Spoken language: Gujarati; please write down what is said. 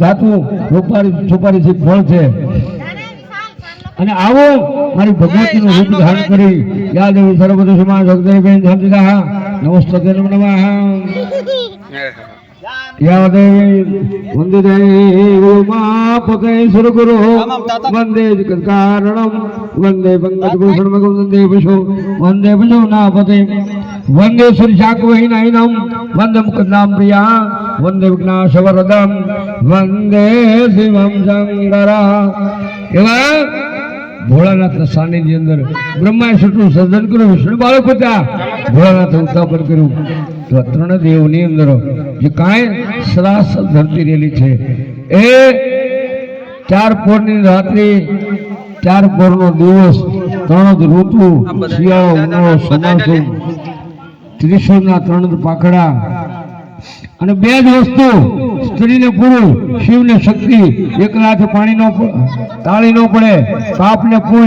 ધાતુ રૂપારી છુપારી છે અને આવો મારી ભગવતીનું રૂપ ધારણ કરી. નમસ્તે વંદે દેવી ઉમાપતે સુરગુરુ વંદે વંદે પંકજ ના વંદે વિશો વંદે ભજોનાપતે વંદે સુરશાકવહિનૈનમ વંદે મુકદામ પ્રિયા. વંદે વિઘ્નાશવરદમ વંદે શિવમ શંકરા એવા ભોળાનાથના સાનિધ્ય અંદર બ્રહ્માએ સટું સર્જન કર્યું વિષ્ણુ બાળક હતા ભોળાનાથે ઉત્થાપન કર્યું તો આ ત્રણ દેવની અંદર જે કાંઈ સરાસર ધરતી રહેલી છે એ ચાર પોરની રાત્રિ ચાર પોરનો દિવસ ત્રણ જ ઋતુ શિયાળો ઉનાળો ચોમાસુ ત્રિશુળના ત્રણ જ પાખડા અને બે જ વસ્તુ, સ્ત્રીને પુરુષ શિવને શક્તિ એકલા પાણી નો તાળી નો પડે, પાપને પુણ્ય